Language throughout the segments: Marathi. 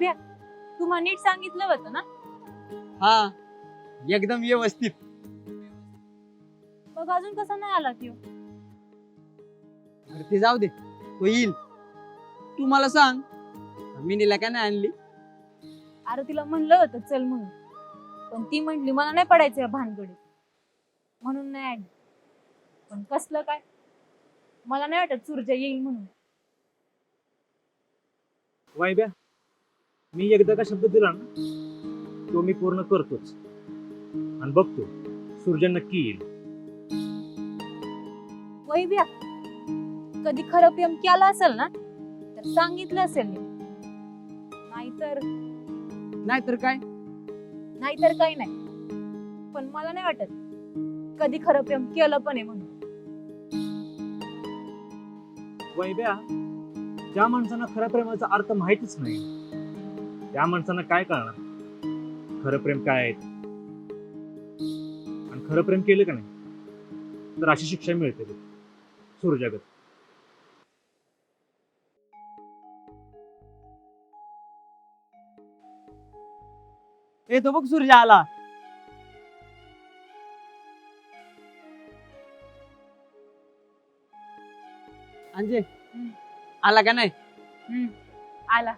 वैभ्या तुम्हाला नीट सांगितलं होतं ना? हा एकदम व्यवस्थित. मग अजून कसा नाही आला त्यो? बरं ते जाऊ दे. तो येईल. तू मला सांग मिनीला का नाही आणली? अरे तिला म्हणलं होतं चल म्हणून. पण ती म्हटली मला नाही पडायचं या भानगडीत. म्हणून नाही आणली. पण कसलं काय? मला नाही वाटत सुरजा येईल म्हणून. वायब्या मी एकदा का शब्द दिला ना तो मी पूर्ण करतोच. आणि बघतो सूर्य नक्की येईल. वैभ्या कधी खरं प्रेम केलं असेल ना तर सांगितलं असेल मी. नाहीतर नाहीतर काय? नाहीतर काही नाही. पण मला नाही वाटत कधी खरं प्रेम केलं पण आहे म्हणून. वैब्या ज्या माणसांना खऱ्या प्रेमाचा अर्थ माहितीच नाही त्या माणसांना काय कळणार खरं प्रेम काय आहे. आणि खरं प्रेम केलं का नाही तर अशी शिक्षा मिळते. सूर्यजगत ए तो बघ सूर्य आला अंजे. आला का नाही हम्म, आला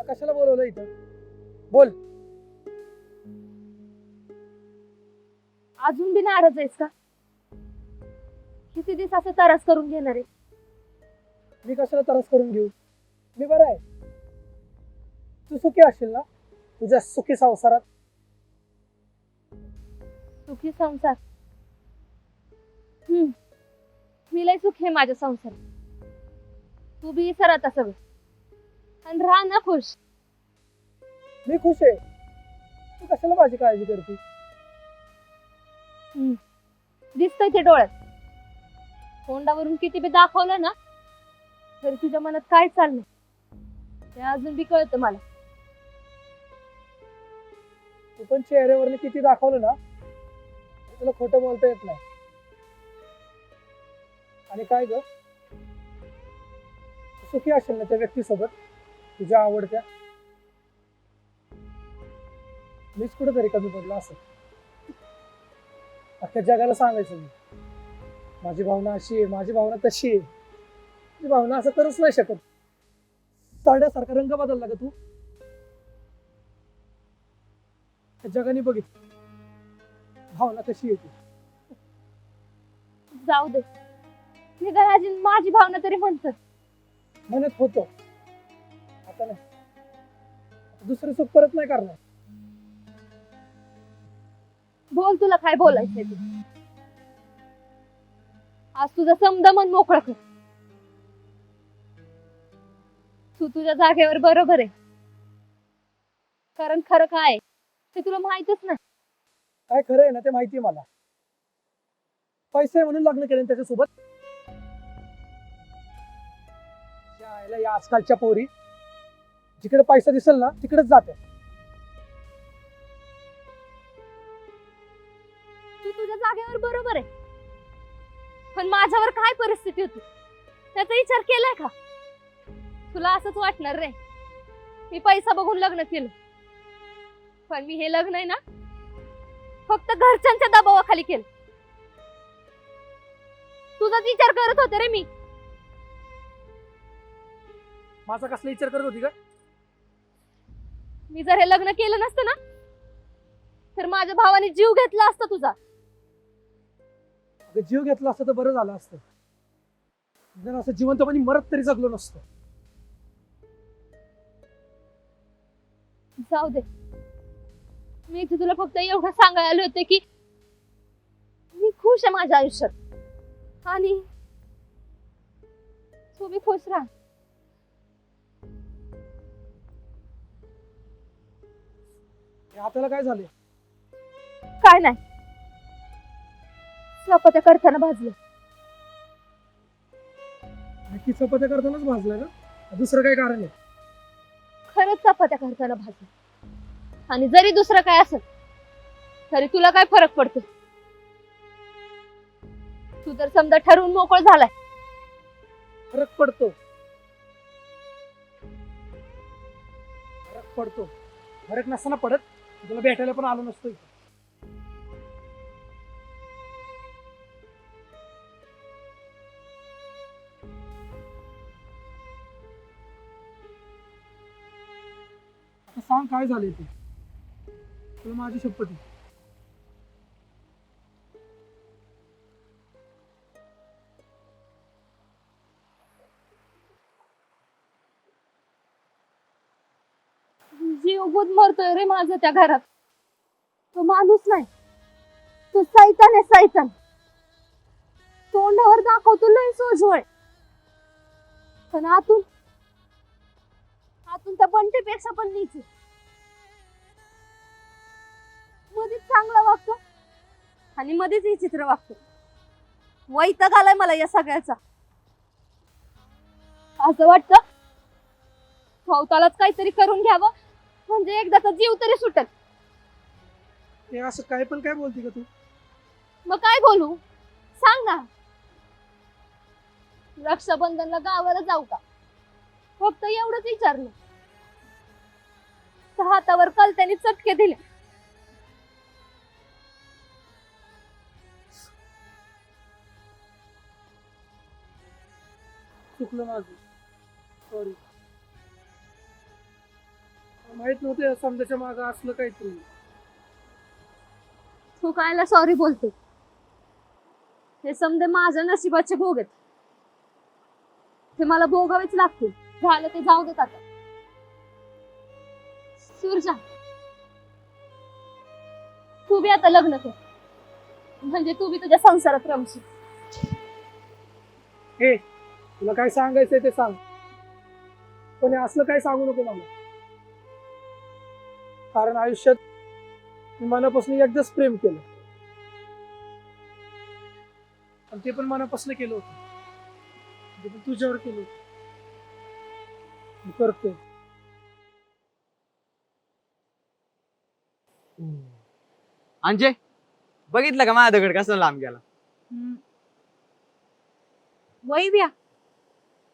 मला कशाला बोलवलं इथं? बोल. अजून बी नाराज आहेस का? किती दिवस असं तरस करून घेणार आहे? मी कशाला त्रास करून घेऊ? मी बरं आहे. तू सुखी असशील ना? तुझ्या सुखी संसारात. सुखी संसार? हम्म. मी लय सुखी आहे माझ्या संसारात. तू बी सर आता सगळं. आणि राहा ना खुश. मी खुश आहे. तू कशाला माझी काळजी करते? दिसतंय ते डोळ्यात. तोंडावरून किती बी दाखवलं ना तरी तुझ्या मनात काय चाललंय? ते अजून बी कळतं मला. तू पण चेहऱ्यावरनं किती दाखवलं ना तुला खोटं बोलता येत नाही. आणि काय ग? सुखी असेल ना त्या व्यक्तीसोबत? तुझ्या आवडत्या. मीच कुठेतरी कमी पडला असं. अख्ख्या जगाला सांगायचं मी. माझी भावना अशी आहे माझी भावना तशी आहे. भावना असं करूच नाही शकत. साड्यासारखा रंग बदलला का तू? त्या जगाने बघित भावना कशी येते जाऊ दे. निदान माझी भावना तरी म्हणतात म्हणत होतो. आता दुसरं सुख परत नाही करणार. बोल तुला काय बोलायचंय ते. आज तुझं समद मन मोकळं कर. तू तुझ्या जागेवर बरोबर आहे. कारण खरं काय आहे ते तुला माहितच नाही. काय खरं आहे ना ते माहिती आहे मला. पैसे आहे म्हणून लग्न केलं ना त्याच्यासोबत. त्या आईला या आजकालच्या पोरी. जिकडे पैसा दिसेल ना तिकडेच जाते. तू तुझ्या जागेवर बरोबर आहे. पण माझ्यावर काय परिस्थिती होती? त्याचा विचार केलाय का? तुला असंच वाटणार रे. मी पैसा बघून लग्न केलं. पण मी हे लग्न आहे ना फक्त घरच्यांच्या दबावाखाली केलं. तुझाच विचार करत होते रे मी. माझा कसला विचार करत होती का? मी जर हे लग्न केलं नसतं ना तर माझ्या भावाने जीव घेतला असता तुझा. अगं जीव घेतला असतं तर बरं झालं असतं. जर असं जिवंतपणी मरत तरी जगलो नसतो. जाऊ दे. मी इथे तुला फक्त एवढं सांगायला आले होते की मी खुश आहे माझ्या आयुष्यात. आणि तू बी खुश राहा. हे हाताला काय झाले काय नाही. चपात्या करताना भाजलं. नक्की चपात्या करतानाच भाजलाय ना दुसरं काही कारण आहे? खरंच चपात्या करताना भाजलं. आणि जरी दुसरं काय असेल तरी तुला काय फरक पडतो तू तर समजा ठरवून मोकळ झालाय. फरक पडतो. फरक पडतो. फरक नसताना पडत. तुला भेटायला पण आलो नसतो सांग काय झाले ते तुला माझी शपथ आहे. जीव बुध मरतोय रे माझ त्या घरात. तो माणूस नाही. तो सैतान आहे सैतान. तोंडावर दाखवतो लय सोजवळ. पण आतून आतून त्या बंटेपेक्षा पण नीच आहे. मध्येच चांगला वागतो आणि मध्येच हे चित्र वागतो. वैताग आलाय मला या सगळ्याचा. असं वाटतं? भवतालाच काहीतरी करून घ्यावं? म्हणजे एकदाचा जीव तरी सुटल. हे असं काय पण काय बोलते का तू? मग काय बोलू? सांग ना. रक्षाबंधनला गावाला जाऊ का? फक्त एवढंच विचारलं. तर हातावर काल त्यांनी चटके दिले. चुकलं माझं. सॉरी माहीत नव्हते समजाच्या मागं असलं काहीतरी. तू कायला सॉरी बोलते? हे समजे माझ्या नशिबाचे भोग आहेत. ते मला भोगावेच लागतील. झालं ते जाऊ देत आता. सुरजा तू बी आता लग्न कर. म्हणजे तू बी तुझ्या संसारात रमशील. हे तुला काय सांगायचंय ते सांग. पण हे असलं काय सांगू नको मला. कारण आयुष्यात मी मनापासून एकदाच प्रेम केलं. आणि ते पण मनापासून केलं होतं. ते पण तुझ्यावर केलं होतं. मी करतोय. अंजे बघितलं का माझा दगड कसा लांब गेला? हम्म. वैभ्या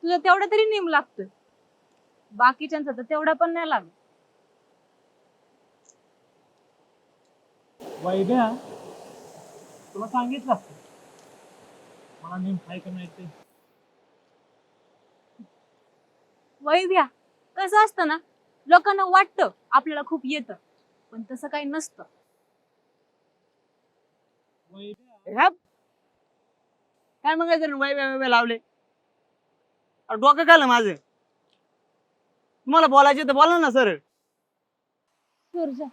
तुझा तेवढा तरी नेम लागतोय. बाकीच्यांचा तर तेवढा पण नाही लागत. वैभ्या तुला सांगितलं असतं. मला नेम काय का नाही ते? वैभ्या कसं असतं ना लोकांना वाटतं आपल्याला खूप येतं पण तसं काही नसतं. ह्या? काय मग वैब्या वैब्या लावले? अरे डोकं कालं माझं. तुम्हाला बोलायचे तर बोला ना सर. सुरजा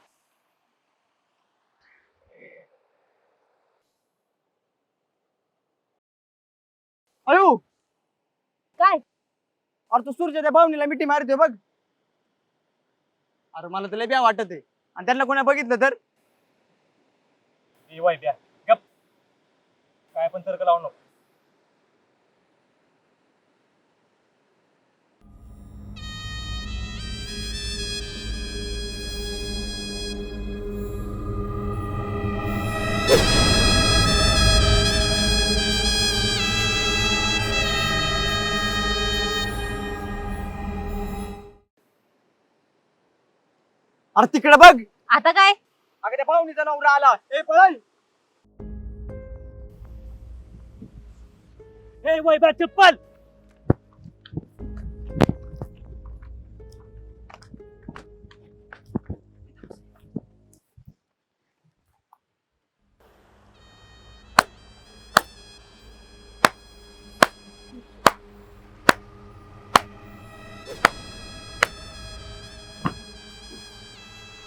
अयो! काय? अरे तू सूर्य त्या भावनीला मिठी मारतोय बघ. अरे मला तर लय ब्या वाटत आहे आणि त्यांना कोणा बघितलं तर? ए वैभ्या गप. काय पण तर्क लावू नको. अरे तिकडे बघ. आता काय? अगं त्या भावनीचा नवरा आला. ए पळाल ए वैभ्या चप्पल.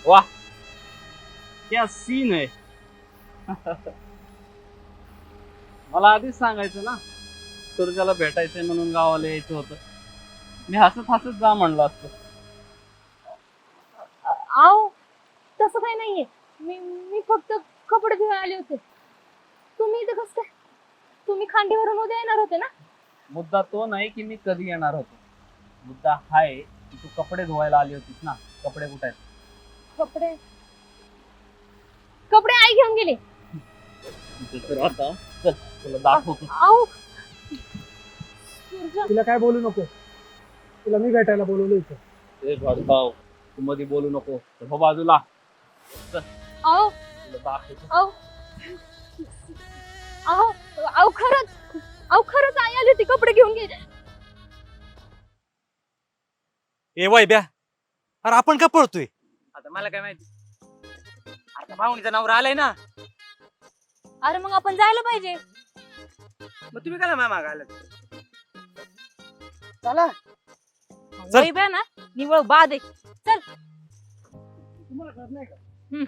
Ó. ते असी नाही मला आधीच सांगायचं ना. सूर्जाला भेटायचंय म्हणून गावाला यायचं होतं. मी हसत हसत जा म्हणलं असतं. आव तसं काही नाहीये. मी मी फक्त कपडे धुवायला आले होते. तुम्ही इथे कसं काय? तुम्ही खांडीवरून उद्या येणार होते ना? मुद्दा तो नाही की मी कधी येणार होतो. मुद्दा हाय आहे की तू कपडे धुवायला आली होतीस ना? कपडे कुठे आहेत? कपडे. कपडे आई घेऊन गेली. तर आता चल तुला दाखवतो. काय बोलू नको. तिला मी भेटायला बोलवलं इथं. ए भडकाव तू मध्ये बोलू नको. तर हो बाजूला. तुला दाखवतो. खरंच. आई आली होती. कपडे घेऊन गेली. ए वैब्या अरे आपण का पळतोय? आता मला काय माहिती? आता भावणीचा नवरा आलाय ना. अरे मग आपण जायला पाहिजे. मग तुम्ही काय मामा घालत चला. चल. वैभ्या ना निवळ बाद आहे. तुम्हाला कळत नाही का? हम्म.